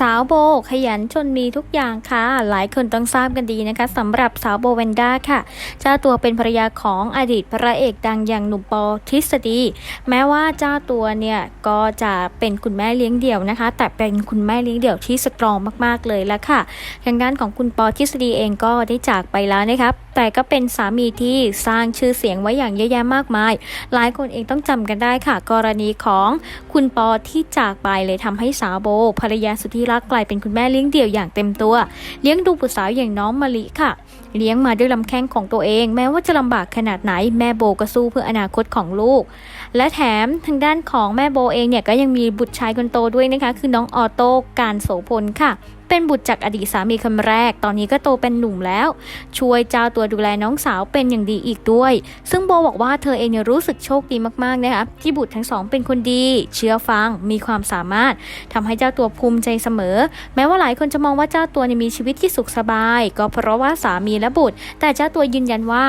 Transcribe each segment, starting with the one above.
สาวโบขยันจนมีทุกอย่างค่ะ หลายคนต้องทราบกันดีนะคะสำหรับสาวโบเวนด้าค่ะ เจ้าตัวเป็นภรรยาของอดีตพระเอกดังอย่างหนุ่มปอทฤษฎี แม้ว่าเจ้าตัวเนี่ยก็จะเป็นคุณแม่เลี้ยงเดี่ยวนะคะ แต่เป็นคุณแม่เลี้ยงเดี่ยวที่สตรองมากๆเลยละค่ะทางด้านของคุณปอทฤษฎีเองก็ได้จากไปแล้วนะครับ แต่ก็เป็นสามีที่สร้างชื่อเสียงไว้อย่างเยอะแยะมากมาย หลายคนเองต้องจำกันได้ค่ะ กรณีของคุณปอที่จากไปเลยทำให้สาวโบภรรยาสุดที่รักกลายเป็นคุณแม่เลี้ยงเดี่ยวอย่างเต็มตัว เลี้ยงดูบุตรสาวอย่างน้องมะลิค่ะ เลี้ยงมาด้วยลำแข้งของตัวเอง แม้ว่าจะลำบากขนาดไหนแม่โบก็สู้เพื่ออนาคตของลูก และแถมทางด้านของแม่โบเองเนี่ยก็ยังมีบุตรชายคนโตด้วยนะคะ คือน้องออโต้การโสพลค่ะ เป็นบุตรจากอดีตสามีคนแรก ตอนนี้ก็โตเป็นหนุ่มแล้ว ช่วยเจ้าตัวดูแลน้องสาวเป็นอย่างดีอีกด้วย ซึ่งโบบอกว่าเธอเองเนี่ยรู้สึกโชคดีมากๆนะคะที่บุตรทั้งสองเป็นคนดี เชื่อฟังมีความสามารถทำให้เจ้าตัวภูมิใจเสมอ แม้ว่าหลายคนจะมองว่าเจ้าตัวมีชีวิตที่สุขสบาย ก็เพราะว่าสามีและบุตร แต่เจ้าตัวยืนยันว่า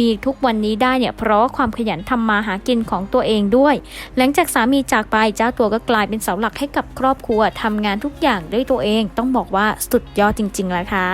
มีทุกวันนี้ได้เนี่ยเพราะความขยันทำมาหากินของตัวเองด้วย หลังจากสามีจากไปเจ้าตัวก็กลายเป็นเสาหลักให้กับครอบครัวทำงานทุกอย่างด้วยตัวเอง ต้องบอกว่าสุดยอดจริง ๆ แล้วค่ะ